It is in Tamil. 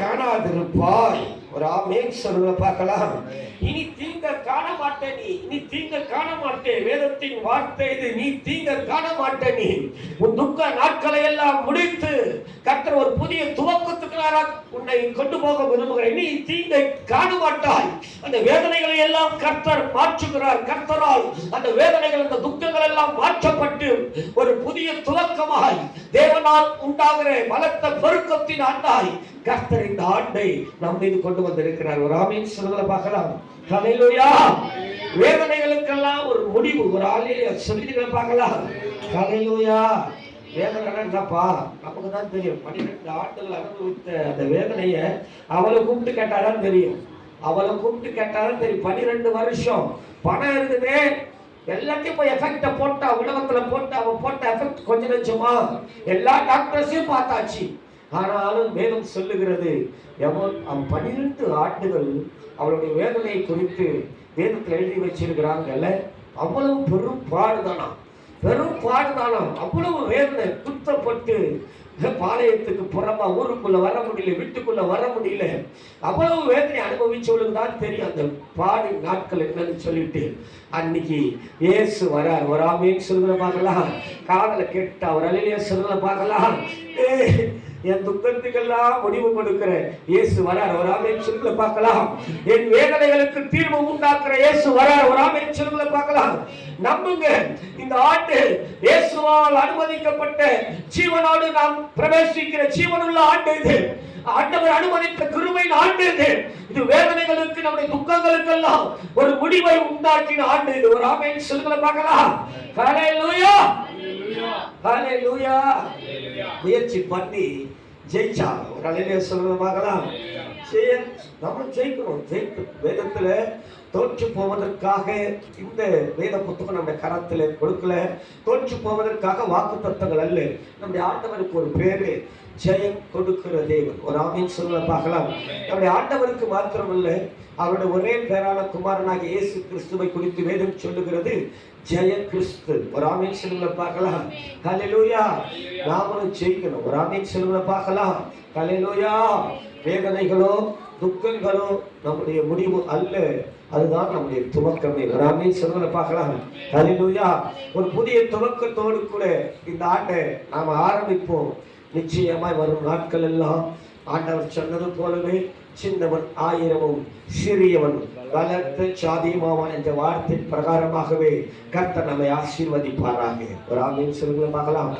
காணாதிருப்பாய். ஒரு ஆமேன் சொல்லுங்க பார்க்கலாம். இனி தீங்க காண மாட்டே நீ இனி தீங்க காண மாட்டே வேதத்தின் வார்த்தை இது. நீ தீங்க காண மாட்டே நீ. உன் துக்க நாட்களை எல்லாம் முடித்து கர்த்தர் ஒரு புதிய துவக்கத்துக்குள்ளார உன்னை கொண்டு போக விரும்புகிறேன். நீ தீங்கை காணுமாட்டாய். அந்த வேதனைகளை எல்லாம் கர்த்தர் மாற்றுகிறார். கர்த்தரால் அந்த வேதனைகள் அந்த துக்கங்கள் எல்லாம் மாற்றப்பட்டு ஒரு புதிய துவக்கமாய் தேவனால் உண்டாகிற பலத்த பெருக்கத்தின் ஆண்டாய் கர்த்தர் இந்த ஆண்டை நம் மீது கொண்டு வந்திருக்கிறார். ஒரு ஆமீன் சொல்லுங்களை பார்க்கலாம். ஹalleluya வேதனைகளுக்கெல்லாம் ஒரு முடிவு ஒரு ஆளிலே சொல்லிட்டு பார்க்கலாம். ஹalleluya வேதனை என்னப்பா நமக்கு தான் தெரியும். பன்னிரெண்டு ஆண்டுகள் அனுபவித்த அந்த வேதனையை அவளை கூப்பிட்டு கேட்டாதான் தெரியும். அவளை கூப்பிட்டு கேட்டாதான் தெரியும். பன்னிரெண்டு வருஷம் பணம் இருக்குது எல்லாத்தையும் போய் எஃபெக்ட போட்டா உலகத்துல போட்டு அவன் போட்ட எஃபெக்ட் கொஞ்சம் நெஞ்சமா? எல்லா டாக்டர்ஸையும் பார்த்தாச்சு. ஆனாலும் வேதம் சொல்லுகிறது எவன் அவன் பன்னிரெண்டு ஆண்டுகள் அவளுடைய வேதனை குறித்து வேதத்தில் எழுதி வச்சிருக்கிறாங்கல்ல? அவ்வளவு பெரும் பாடுதானா? பெரும் பாடுதானம் அவ்வளவு வேதனை குத்தப்பட்டு பாளையத்துக்கு புறமா ஊருக்குள்ள வர முடியல வீட்டுக்குள்ள வர முடியல. அவ்வளவு வேதனை அனுபவிச்சவளுக்கு தான் தெரியும் அந்த பாடு நாட்கள் என்னன்னு சொல்லிட்டு. அன்னைக்கு ஏசு வரார். வராமேன்னு சொல்லுற பார்க்கலாம். காதல கேட்டு அவர் அலையிலேயே சொல்லுற பார்க்கலாம். என் துக்கத்துக்கெல்லாம் முடிவு கொடுக்கிற இயேசு வரார். வராமேன்னு சொல்லுற பார்க்கலாம். என் வேதனைகளுக்கு தீர்வு உண்டாக்குற இயேசு வரார். வராமேன்னு சொல்லுற பார்க்கலாம். நம்புங்க. இந்த ஆண்டு இயேசுவால் அனுமதிக்கப்பட்ட ஜீவனோடு நாம் பிரவேசிக்கிற ஜீவனுள்ள ஆண்டு இது. ஆண்டவர் அனுமதித்த கிருபையின் ஆண்டு இது. இது வேதனைகளுக்கு நம்முடைய துக்கங்களுக்கெல்லாம் ஒரு முடிவை உண்டாக்கின ஆண்டு இது. ஒரு ஆமேன் சொல்லுங்களை பார்க்கலாம். ஹalleluya முயற்சி பண்ணி ஜெயிச்சா ஒரு அலையிலே சொல்லுங்க பார்க்கலாம் செய்ய நம்ம ஜெயிக்கணும். ஜெயித்து வேதத்துல தோற்று போவதற்காக இந்த வேத புத்தகம் நம்முடைய கரத்துல கொடுக்கல. தோற்று போவதற்காக வாக்கு தத்தங்கள் அல்ல. நம்முடைய ஆண்டவருக்கு ஒரு பேரு. ஜெயம் கொடுக்கிற தேவன். ஒரு ஆமின் சொல்ல பார்க்கலாம். நம்முடைய ஆண்டவருக்கு மாத்திரமல்ல அவருடைய ஒரே பேரான குமாரனாக இயேசு கிறிஸ்துவை குறித்து வேதம் சொல்லுகிறது ஜெய கிறிஸ்து. ஒரு ஆமீன் சொல்லுங்கள பார்க்கலாம். கலையிலூயா நாமளும் ஜெயிக்கணும். ஒரு ஆமீன் சொல்லுங்கள பார்க்கலாம். கலையிலூயா வேதனைகளோ துக்கங்களோ நம்முடைய முடிவு அல்ல. அதுதான் நம்முடைய துவக்கமே. வராமே ஆமீன் பார்க்கலாம். ஹalleluya. ஒரு புதிய துவக்கத்தோடு கூட இந்த ஆட்டை நாம ஆரம்பிப்போம். நிச்சயமாய் வரும் நாட்கள் எல்லாம் ஆண்டவர் சொன்னது போலவே சின்னவன் ஆயிரமும் சிறியவன் பலத்த சாதியுமாவான் என்ற வார்த்தை பிரகாரமாகவே கர்த்தர் நம்மை ஆசீர்வதிப்பாராக. ஒரு ஆமீன் சொல்லுங்க பார்க்கலாம்.